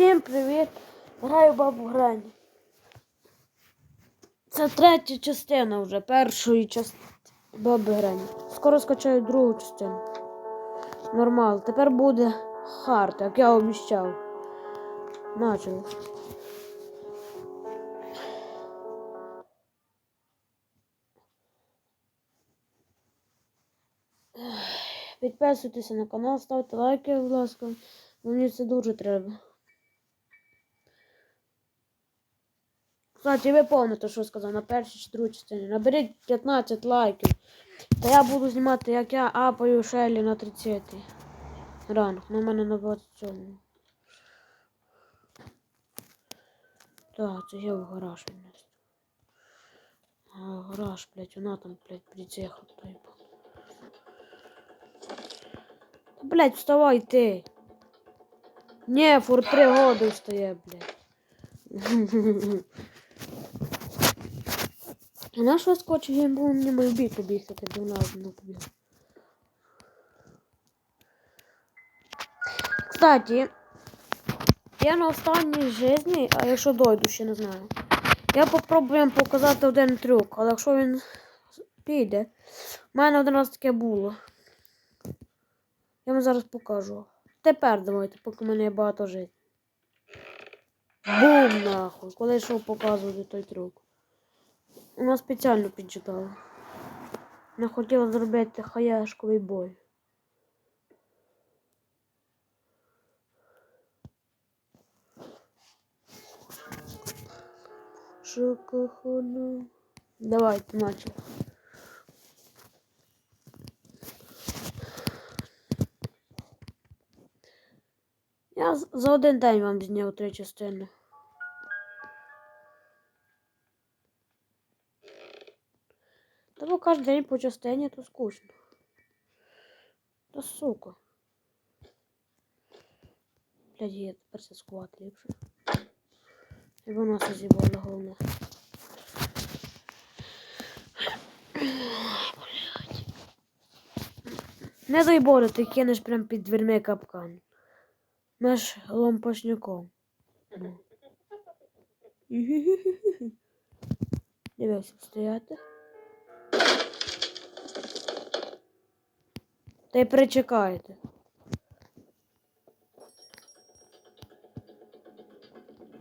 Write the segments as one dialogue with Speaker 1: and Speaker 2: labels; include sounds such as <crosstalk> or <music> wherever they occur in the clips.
Speaker 1: Всім привіт! Граю бабу Грані. Це третя частина вже першої частини баби Грані. Скоро скачаю другу частину. Нормал. Тепер буде хард, як я обіцяв. Начали. Підписуйтеся на канал, ставте лайки, будь ласка. Мені це дуже треба. Кстати, ви пам'ятаєте, що сказав на першій чи другій частині. Наберіть 15 лайків. Та я буду знімати, як я апаю Шелі на 30 ранг. На мене на 27. Так, це я в гараж віднес. Гараж, блядь, вона там, блядь. Та, блядь, вставай ти. Не, фур три года встає, блядь. <laughs> А наш вас скотч він був мені мою бійку бігати, бо вона одну побіг. Кстати, я на останній житті, а якщо дойду, ще не знаю. Я попробую показати один трюк, але якщо він піде, в мене один раз таке було. Я вам зараз покажу. Тепер давайте, поки в мене є багато життя. Бум нахуй, коли йшов показувати той трюк. Вона спеціально підчитала. Вона хотіла зробити хаяшковий бой. Шокохону. Давайте, начали. Я за один день вам зняв три частини. Кожен день по частині то скучно. Та сука. Блядь, я тепер це скувати ліпше. І воно все зібрало головне. Блядь. <laughs> Не дай Боже, ти кинеш прям під дверми капкан. Наш лампочником. Ну. Дивився стояти. Та й причекаєте.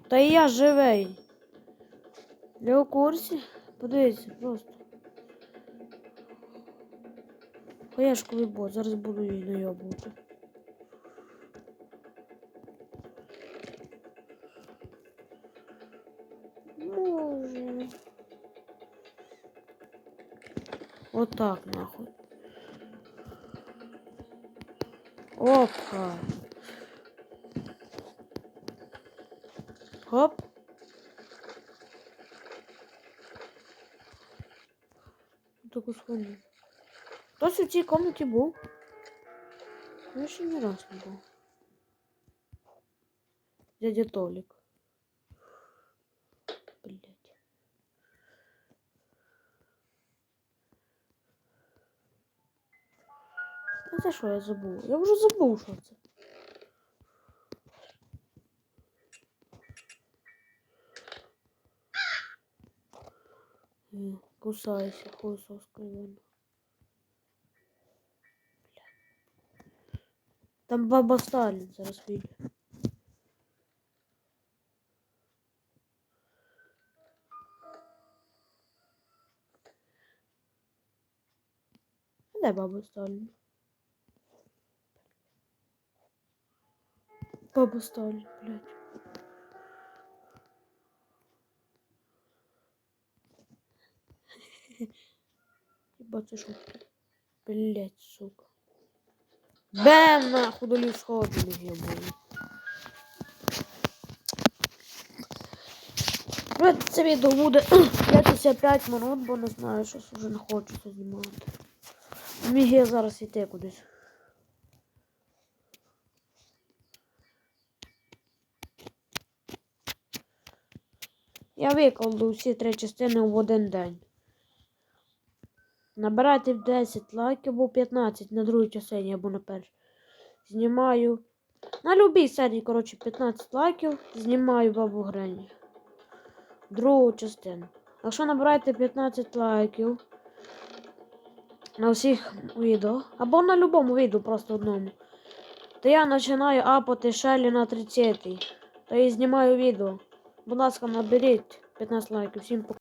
Speaker 1: Та і я живий. Я у курсі. Подивіться просто. Хаєшковий бот, зараз буду її найобувати. Може. Отак нахуй. Опа. Хоп. Таку схожу. Хтось у цій комнаті був? Я ще ні раз не був. Дядя Толік. А це що я забув? Я вже забув, що це. Кусайся, хуй соскривано. Там баба Сталін зараз вийде. Де баба Сталін? Баба Сталін, блядь. Ебать, це шутка. Блядь, сука. Бем нахуй долів сходу ебаний. Ну, Це відео буде 55 минут, бо не знаю, щось вже не хочеться знімати. Міг я зараз йти кудись. Я викладу всі три частини в один день. Набирайте 10 лайків або 15 на другій частині або на першій. Знімаю На любій серії, коротше, 15 лайків, знімаю бабу Грені. Другу частину. Якщо набираєте 15 лайків на всіх відео, або на будь-якому відео, просто одному, то я починаю апати Шелі на 30 Та і знімаю відео. Будь ласка, наберіть 15 лайків. Всім пока.